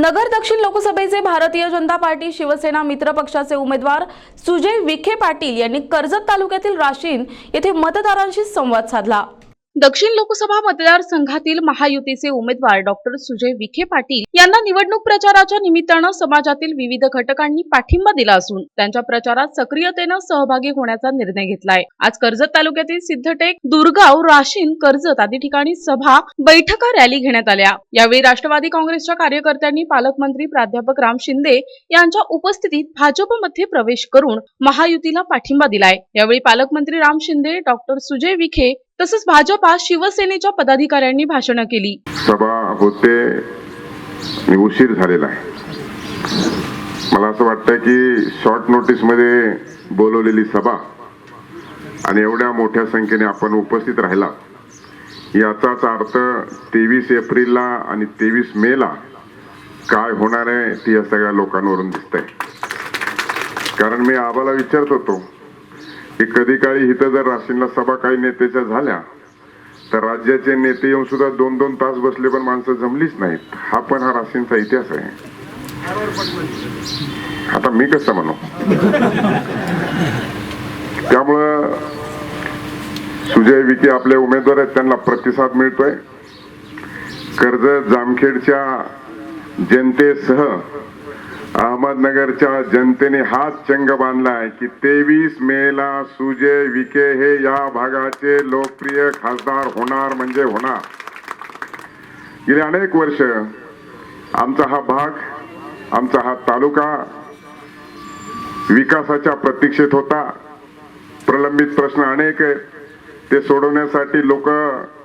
नगर दक्षिण लोकसभेचे भारतीय जनता पार्टी शिवसेना मित्र पक्षाचे उमेदवार सुजय विखे पाटील यांनी कर्जत तालुक्यातील राशीन येथे मतदारांशी संवाद साधला. दक्षिण लोकसभा मतदारसंघातील महायुतीचे उमेदवार डॉक्टर सुजय विखे पाटील यांना निवडणूक प्रचाराच्या निमित्तानं समाजातील विविध घटकांनी पाठिंबा दिला असून त्यांच्या प्रचारात सक्रियतेनं सहभागी होण्याचा निर्णय घेतलाय. आज कर्जत तालुक्यातील सिद्धटेक दुर्गाव राशीन कर्जत आदी ठिकाणी सभा बैठका रॅली घेण्यात आल्या. यावेळी राष्ट्रवादी काँग्रेसच्या कार्यकर्त्यांनी पालकमंत्री प्राध्यापक राम शिंदे यांच्या उपस्थितीत भाजपमध्ये प्रवेश करून महायुतीला पाठिंबा दिलाय. यावेळी पालकमंत्री राम शिंदे डॉक्टर सुजय विखे तसंच भाजपा शिवसेनेच्या पदाधिकाऱ्यांनी भाषणं केली. सभा होते उशीर झालेला आहे. मला असं वाटतं की शॉर्ट नोटीसमध्ये बोलवलेली सभा आणि एवढ्या मोठ्या संख्येने आपण उपस्थित राहिला याचाच अर्थ तेवीस एप्रिलला आणि तेवीस मे ला काय होणार आहे ती या सगळ्या लोकांवरून दिसतंय. कारण मी आबाला विचारत होतो की कधी काळी इथं जर राशींना सभा काही नेत्याच्या झाल्या तर राज्याचे नेते येऊन सुद्धा दोन दोन तास बसले पण माणसं जमलीच नाहीत. हा पण हा राशींचा इतिहास आहे. आता मी कसं म्हणू? त्यामुळं सुजय विखे आपले उमेदवार आहेत त्यांना प्रतिसाद मिळतोय. कर्जत जामखेडच्या जनतेसह अहमदनगरच्या जनतेने हाच चंग बांधलाय की तेवीस मेला सुजय विखे हे या भागाचे लोकप्रिय खासदार होणार म्हणजे होणार. गेली अनेक वर्ष आमचा हा भाग आमचा हा तालुका विकासाच्या प्रतीक्षेत होता. प्रलंबित प्रश्न अनेक आहेत. ते सोडवण्यासाठी लोक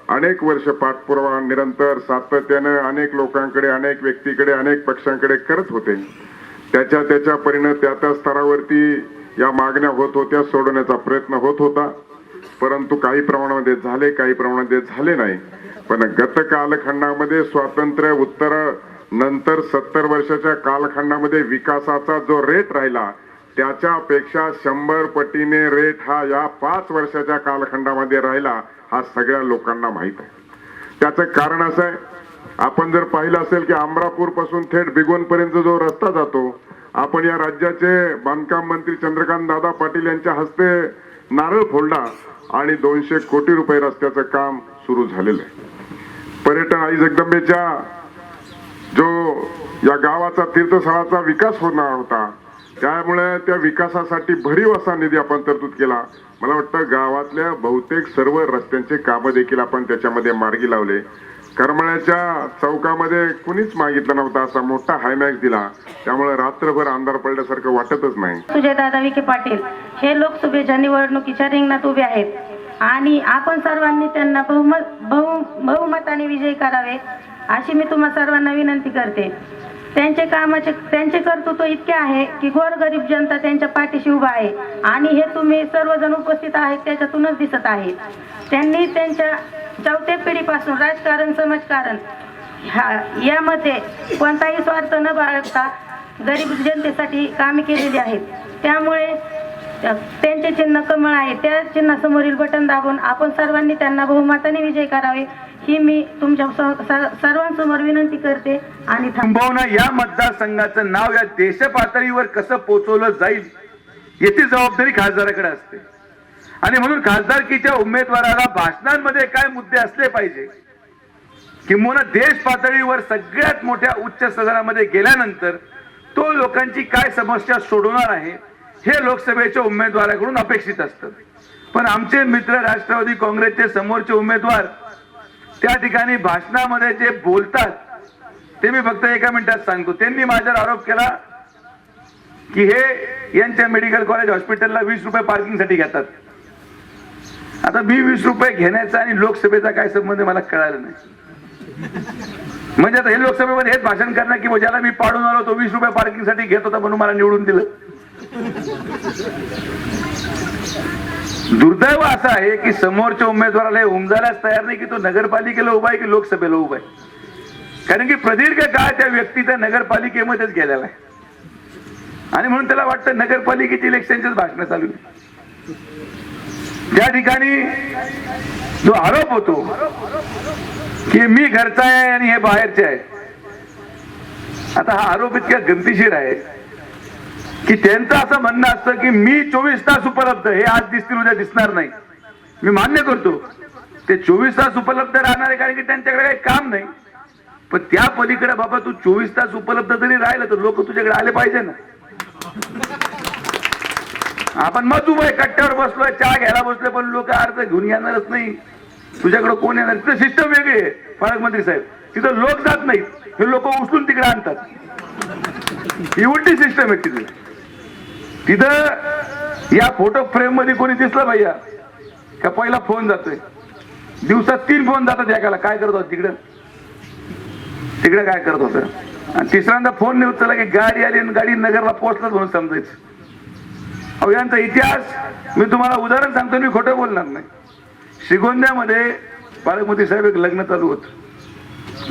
अनेक वर्ष पाठपुरावा निरंतर सातत्यानं अनेक लोकांकडे अनेक व्यक्तीकडे अनेक पक्षांकडे करत होते. त्याच्या त्याच्या परीनं त्या त्या स्तरावरती या मागण्या होत होत्या सोडवण्याचा प्रयत्न होत होता. परंतु काही प्रमाणामध्ये झाले काही प्रमाणामध्ये झाले नाही. पण गत कालखंडामध्ये स्वातंत्र्य उत्तर नंतर सत्तर वर्षाच्या कालखंडामध्ये विकासाचा जो रेट राहिला त्याच्यापेक्षा शंभर पटीने रेट हा या पाच वर्षाच्या कालखंडामध्ये राहिला हा सगळ्या लोकांना माहीत आहे. त्याचं कारण असं आहे आपण जर पाहिलं असेल की अमरापूरपासून थेट बिगोन पर्यंत जो रस्ता जातो आपण या राज्याचे बांधकाम मंत्री चंद्रकांत दादा पाटील यांच्या हस्ते नारळ फोडला आणि दोनशे कोटी रुपये रस्त्याचं काम सुरू झालेलं आहे. पर्यटन आई जगदंबेच्या जो या गावाचा तीर्थस्थळाचा विकास होणार होता त्यामुळे त्या विकासासाठी भरीव असा निधी आपण तरतूद केला. मला वाटतं गावातल्या बहुतेक सर्व रस्त्यांचे कामं देखील आपण त्याच्यामध्ये मार्गी लावले. करमळ्याच्या चौकामध्ये कुणीच मागितलं नव्हता असा मोठा हायमॅक्स दिला. त्यामुळे रात्रभर अंधार पडल्यासारखं वाटतच नाही. सुजयदादा विखे पाटील हे लोकसभेच्या निवडणुकीच्या रिंगणात उभे आहेत. आणि आपण सर्वांनी त्यांना बहुमत बहु बहुमताने विजयी करावे अशी मी तुम्हा सर्वांना विनंती करते. त्यांचे कामाचे त्यांचे कर्तृत्व इतके आहे की गोरगरीब जनता त्यांच्या पाठीशी उभा आहे. आणि हे तुम्ही सर्वजण उपस्थित आहेत त्याच्यातूनच दिसत आहे. त्यांनी त्यांच्या चौथ्या पिढीपासून राजकारण समाजकारण. ह्या यामध्ये कोणताही स्वार्थ न बाळगता गरीब जनतेसाठी कामे केलेली आहेत. त्यामुळे त्यांचे चिन्ह कमळ आहे. त्या चिन्हासमोरील बटन दाबून आपण सर्वांनी त्यांना बहुमताने विजय करावे ही मी तुमच्या स- सर्वांसमोर विनंती करते आणि थांबवणं या मतदारसंघाचं नाव या देश पातळीवर कसं पोहोचवलं जाईल याची जबाबदारी खासदाराकडे असते. आणि म्हणून खासदारकीच्या उमेदवाराला भाषणांमध्ये काय मुद्दे असले पाहिजे? किंबहुना देश पातळीवर सगळ्यात मोठ्या उच्च सदनामध्ये गेल्यानंतर तो लोकांची काय समस्या सोडवणार आहे हे लोकसभेच्या उमेदवाराकडून अपेक्षित असतं. पण आमचे मित्र राष्ट्रवादी काँग्रेसचे समोरचे उमेदवार त्या ठिकाणी भाषणामध्ये जे बोलतात ते मी फक्त एका मिनिटात सांगतो. त्यांनी माझ्यावर आरोप केला की हे यांच्या मेडिकल कॉलेज हॉस्पिटलला वीस रुपये पार्किंगसाठी घेतात. आता मी वीस रुपये घेण्याचा आणि लोकसभेचा काय संबंध मला कळालं नाही. म्हणजे आता हे लोकसभेमध्ये हेच भाषण करणार की ज्याला मी पाडून आलो तो वीस रुपये पार्किंगसाठी घेत होता म्हणून मला निवडून दिलं. दुर्दैव असं आहे की समोरच्या उमेदवाराला हे उमजायलाच तयार नाही की तो नगरपालिकेला उभा आहे की लोकसभेला उभा आहे. कारण की प्रदीर्घ काळ त्या व्यक्तीचा नगरपालिकेमध्येच गेलेला आहे. आणि म्हणून त्याला वाटतं नगरपालिकेची इलेक्शनचेच भाषणं चालू आहे. त्या ठिकाणी जो आरोप होतो की मी घरचा आहे आणि हे बाहेरचे आहे. आता हा आरोप इतक्या गमतीशीर आहे की त्यांचं असं म्हणणं असतं की मी चोवीस तास उपलब्ध हे आज दिसतील उद्या दिसणार नाही. मी मान्य करतो. ते चोवीस तास उपलब्ध राहणार आहे कारण की त्यांच्याकडे काही काम नाही. पण त्या पलीकडे बाबा तू चोवीस तास उपलब्ध जरी राहिलं तर लोक तुझ्याकडे आले पाहिजे ना. आपण मधुमय कट्ट्यावर बसलोय चहा घ्यायला बसलोय पण लोक अर्ज घेऊन येणारच नाही. तुझ्याकडे कोण येणार? तिथं सिस्टम वेगळी आहे पालकमंत्री साहेब. तिथं लोक जात नाहीत. हे लोक उचलून तिकडे आणतात. ही उलटी सिस्टम आहे तिथे. तिथं या फोटो फ्रेममध्ये कोणी दिसलं भैया? का पहिला फोन जातोय? दिवसात तीन फोन जातात एकाला. काय करत होत तिकडं? तिकडे काय करत होत? आणि तिसऱ्यांदा फोन नाही उचलला की गाडी आली आणि गाडी नगरला पोहोचलाच म्हणून समजायचं. अहो यांचा इतिहास मी तुम्हाला उदाहरण सांगतो मी खोटं बोलणार नाही. श्रीगोंद्यामध्ये पालकमंत्री साहेब एक लग्न चालू होत.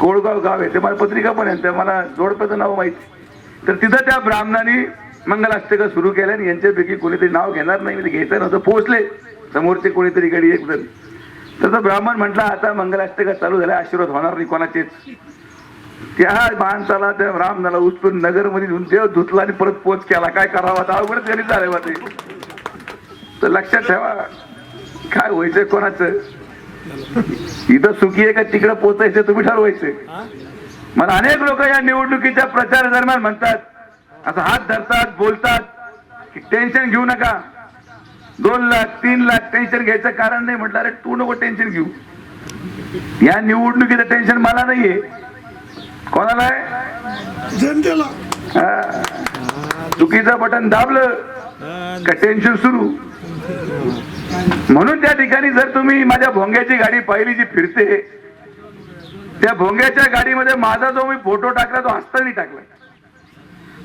कोळगाव गाव आहे ते मला पत्रिका पण आहे त्या मला जोडप्याचं नाव माहिती तर तिथं त्या ब्राह्मणांनी मंगलाष्टकं सुरू केल्या आणि यांच्यापैकी कोणीतरी नाव घेणार नाही मी ते घ्यायचं नव्हतं पोहोचले. समोरचे कोणीतरी गडी एक जण. तर तो ब्राह्मण म्हटला आता मंगलाष्टक चालू झाल्या आशीर्वाद होणार नाही कोणाचेच. त्या माणसाला त्या ब्राह्मणाला उचलून नगरमध्ये घेऊन देव धुतला आणि परत पोच केला. काय करावा गणित झालंय बा ते. तर लक्षात ठेवा काय व्हायचंय कोणाचं? इथं सुखी आहे का? तिकडं पोचायचं तुम्ही ठरवायचंय. मला अनेक लोक या निवडणुकीच्या प्रचार दरम्यान म्हणतात असं हात धरतात बोलतात की टेन्शन घेऊ नका. दोन लाख तीन लाख टेन्शन घ्यायचं कारण नाही म्हटलं अरे तू नको टेन्शन घेऊ. या निवडणुकीचं टेन्शन मला नाहीये. कोणाला आहे? जनतेला. हा. चुकीचं बटन दाबलं का टेन्शन सुरू? म्हणून त्या ठिकाणी जर तुम्ही माझ्या भोंग्याची गाडी पाहिली जी फिरते त्या भोंग्याच्या गाडीमध्ये माझा जो मी फोटो टाकला तो हस्तानी टाकला.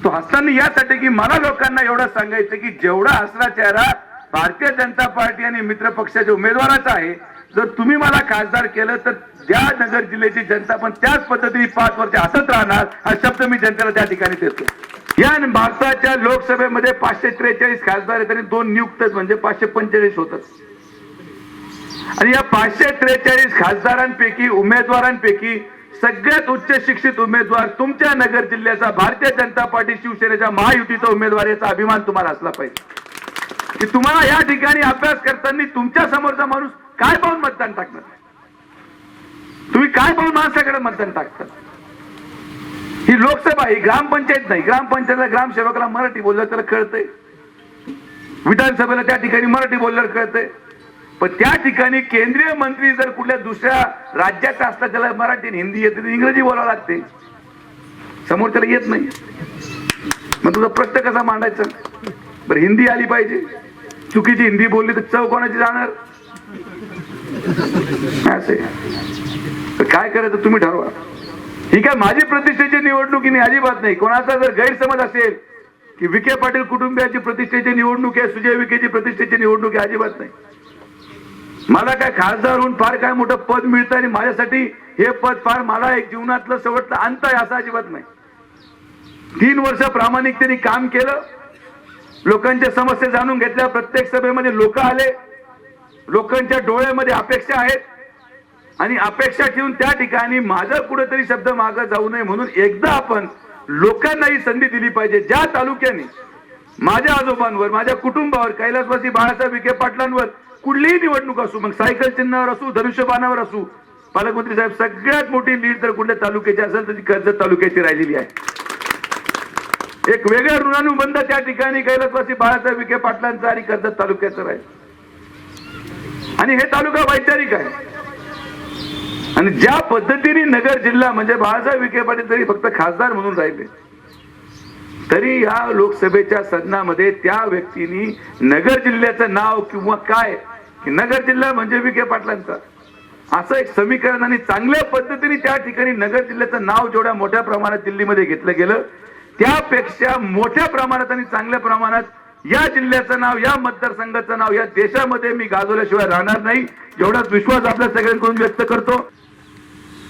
तो हसताना यासाठी की मला लोकांना एवढं सांगायचं की जेवढा हसरा चेहरा भारतीय जनता पार्टी आणि मित्र पक्षाच्या उमेदवाराचा आहे जर तुम्ही मला खासदार केलं तर त्या नगर जिल्ह्याची जनता पण त्याच पद्धतीने पाच वर्ष हसत राहणार हा शब्द मी जनतेला त्या ठिकाणी देतो या भारताच्या लोकसभेमध्ये पाचशे त्रेचाळीस खासदार आहेत आणि दोन नियुक्त म्हणजे पाचशे पंचेचाळीस होतात. आणि या पाचशे त्रेचाळीस खासदारांपैकी उमेदवारांपैकी सगळ्यात उच्च शिक्षित उमेदवार तुमच्या नगर जिल्ह्याचा भारतीय जनता पार्टी शिवसेनेच्या महायुतीचा उमेदवार याचा अभिमान तुम्हाला असला पाहिजे. की तुम्हाला या ठिकाणी अभ्यास करताना तुमच्या समोरचा माणूस काय पाहून मतदान टाकणार? तुम्ही काय पाहून माणसाकडे मतदान टाकतात? ही लोकसभा ही ग्रामपंचायत नाही. ग्रामपंचायतला ग्रामसेवकाला मराठी बोललं तर कळतंय. विधानसभेला त्या ठिकाणी मराठी बोलल्यावर कळतंय. पण त्या ठिकाणी केंद्रीय मंत्री जर कुठल्या दुसऱ्या राज्याचा असला त्याला मराठी हिंदी येते तर इंग्रजी बोलावं लागते. समोर त्याला येत नाही. मग तुझा प्रश्न कसा मांडायचा? बरं हिंदी आली पाहिजे. चुकीची हिंदी बोलली तर चव कोणाची जाणार? असे. तर काय करायचं तुम्ही ठरवा. ही काय माझी प्रतिष्ठेची निवडणुकीने अजिबात नाही. कोणाचा जर गैरसमज असेल की विखे पाटील कुटुंबियाची प्रतिष्ठेची निवडणूक आहे सुजय विखेची प्रतिष्ठेची निवडणूक आहे अजिबात नाही. मला काय खासदार होऊन फार काय मोठं पद मिळतं आणि माझ्यासाठी हे पद फार मला एक जीवनातलं शेवटलं अंत आहे असं अजिबात नाही. तीन वर्ष प्रामाणिकतेने काम केलं. लोकांच्या समस्या जाणून घेतल्या प्रत्येक सभेमध्ये लोक आले. लोकांच्या डोळ्यामध्ये अपेक्षा आहेत. आणि अपेक्षा ठेवून त्या ठिकाणी माझा कुठेतरी शब्द मागं जाऊ नये म्हणून एकदा आपण लोकांनाही संधी दिली पाहिजे. ज्या तालुक्याने माझ्या आजोबांवर माझ्या कुटुंबावर कैलासवासी बाळासाहेब विखे पाटलांवर कुठलीही निवडणूक असू मग सायकल चिन्हावर असू धनुष्यबाणावर असू पालकमंत्री साहेब सगळ्यात मोठी लीड जर कुठल्या तालुक्याची असेल तर ती कर्जत तालुक्याची राहिलेली आहे. एक वेगळा ऋणानुबंध त्या ठिकाणी कैलासवासी बाळासाहेब विखे पाटलांचा आणि कर्जत तालुक्याचं राहील. आणि हे तालुका वैचारिक आहे. आणि ज्या पद्धतीने नगर जिल्हा म्हणजे बाळासाहेब विखे पाटील तरी फक्त खासदार म्हणून राहिले तरी या लोकसभेच्या सदनामध्ये त्या व्यक्तीनी नगर जिल्ह्याचं नाव किंवा काय की नगर जिल्हा म्हणजे विखे पाटलांचा असं एक समीकरण आणि चांगल्या पद्धतीने त्या ठिकाणी नगर जिल्ह्याचं नाव जेवढ्या मोठ्या प्रमाणात दिल्लीमध्ये घेतलं गेलं त्यापेक्षा मोठ्या प्रमाणात आणि चांगल्या प्रमाणात या जिल्ह्याचं नाव या मतदारसंघाचं नाव या देशामध्ये मी गाजवल्याशिवाय राहणार नाही. एवढाच विश्वास आपल्या सगळ्यांकडून व्यक्त करतो.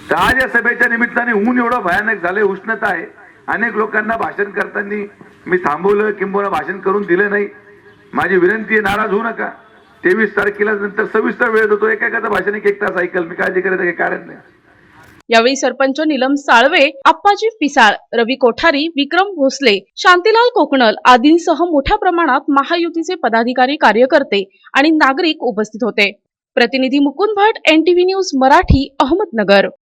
तर आज या सभेच्या निमित्ताने ऊन एवढं भयानक झालंय उष्णता आहे. अनेक लोकांना भाषण करताना मी थांबवलं किंबहुना भाषण करून दिलं नाही. माझी विनंती आहे नाराज होऊ नका. तेवीस तारखेला नंतर सविस्तर वेळ देतो. एका भाषण एक एक तास ऐकल. मी काळजी करायचं काही कारण नाही. यावेळी सरपंच निलम साळवे आप्पाजी पिसाळ रवी कोठारी विक्रम भोसले शांतीलाल कोकणल आदींसह मोठ्या प्रमाणात महायुतीचे पदाधिकारी कार्यकर्ते आणि नागरिक उपस्थित होते. प्रतिनिधी मुकुंद भट एनटीव्ही न्यूज मराठी अहमदनगर.